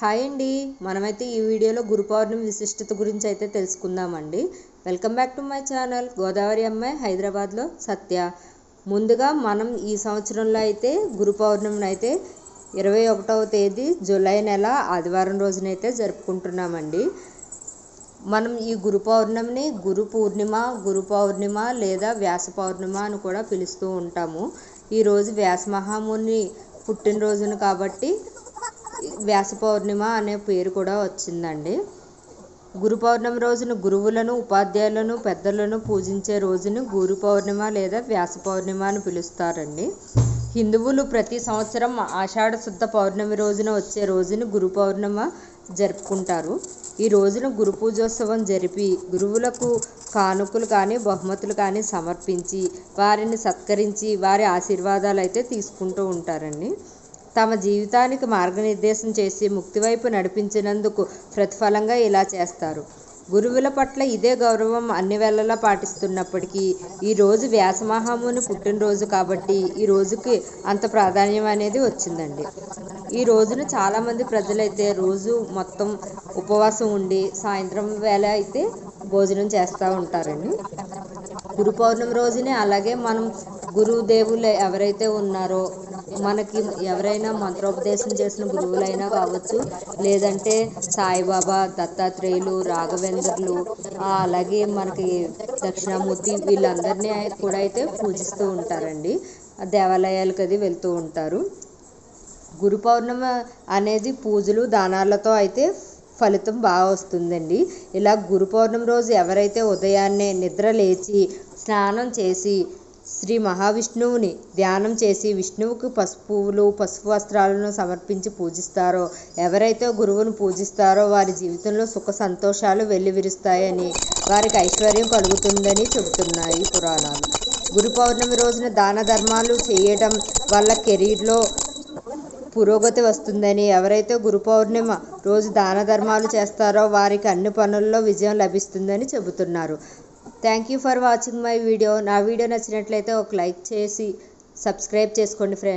Hi అండి. మనమైతే ఈ వీడియోలో గురు పౌర్ణమి విశిష్టత గురించి అయితే తెలుసుకుందామండి. Welcome back to my channel. Godavari అమ్మాయి హైదరాబాద్లో సత్య. ముందుగా మనం ఈ సంవత్సరంలో అయితే గురు పౌర్ణమిని అయితే ఇరవై ఒకటవ తేదీ జూలై నెల ఆదివారం రోజునైతే జరుపుకుంటున్నామండి. మనం ఈ గురు పౌర్ణమిని గురు పూర్ణిమ గురు పౌర్ణిమ లేదా వ్యాస పౌర్ణిమ అని కూడా పిలుస్తూ ఉంటాము. ఈరోజు వ్యాస మహాముని పుట్టినరోజును కాబట్టి వ్యాస పౌర్ణిమ అనే పేరు కూడా వచ్చిందండి. గురు పౌర్ణమి రోజున గురువులను ఉపాధ్యాయులను పెద్దలను పూజించే రోజును గురు పౌర్ణిమ లేదా వ్యాస పౌర్ణిమ అని పిలుస్తారండి. హిందువులు ప్రతి సంవత్సరం ఆషాఢ శుద్ధ పౌర్ణమి రోజున వచ్చే రోజును గురు పౌర్ణిమ జరుపుకుంటారు. ఈ రోజున గురు పూజోత్సవం జరిపి గురువులకు కానుకలు కానీ బహుమతులు కానీ సమర్పించి వారిని సత్కరించి వారి ఆశీర్వాదాలు అయితే తీసుకుంటూ ఉంటారండి. తమ జీవితానికి మార్గనిర్దేశం చేసి ముక్తి వైపు నడిపించినందుకు ప్రతిఫలంగా ఇలా చేస్తారు. గురువుల పట్ల ఇదే గౌరవం అన్ని వేళలా పాటిస్తున్నప్పటికీ ఈరోజు వ్యాసమహాముని పుట్టినరోజు కాబట్టి ఈ రోజుకి అంత ప్రాధాన్యం అనేది వచ్చిందండి. ఈ రోజున చాలామంది ప్రజలైతే రోజు మొత్తం ఉపవాసం ఉండి సాయంత్రం వేళ అయితే భోజనం చేస్తూ ఉంటారండి. గురు పౌర్ణమి రోజునే అలాగే మనం గురుదేవులు ఎవరైతే ఉన్నారో మనకి ఎవరైనా మంత్రోపదేశం చేసిన గురువులైనా కావచ్చు లేదంటే సాయిబాబా దత్తాత్రేయులు రాఘవేంద్రులు అలాగే మనకి దక్షిణామూర్తి వీళ్ళందరినీ కూడా అయితే పూజిస్తూ ఉంటారండి. దేవాలయాలకు అది వెళ్తూ ఉంటారు. గురు పౌర్ణమి అనేది పూజలు దానాలతో అయితే ఫలితం బాగా వస్తుందండి. ఇలా గురు పౌర్ణమి రోజు ఎవరైతే ఉదయాన్నే నిద్ర లేచి స్నానం చేసి శ్రీ మహావిష్ణువుని ధ్యానం చేసి విష్ణువుకు పసుపులు పసుపు వస్త్రాలను సమర్పించి పూజిస్తారో ఎవరైతే గురువును పూజిస్తారో వారి జీవితంలో సుఖ సంతోషాలు వెల్లివిరుస్తాయని వారికి ఐశ్వర్యం కలుగుతుందని చెబుతున్నాయి పురాణాలు. గురు పౌర్ణమి రోజున దాన ధర్మాలు చేయడం వల్ల కెరీర్లో పురోగతి వస్తుందని ఎవరైతే గురు పౌర్ణిమ రోజు దాన ధర్మాలు చేస్తారో వారికి అన్ని పనుల్లో విజయం లభిస్తుందని చెబుతున్నారు. Thank you for watching my video నా వీడియో నచ్చినట్లయితే ఒక లైక్ చేసి సబ్స్క్రైబ్ చేసుకోండి ఫ్రెండ్స్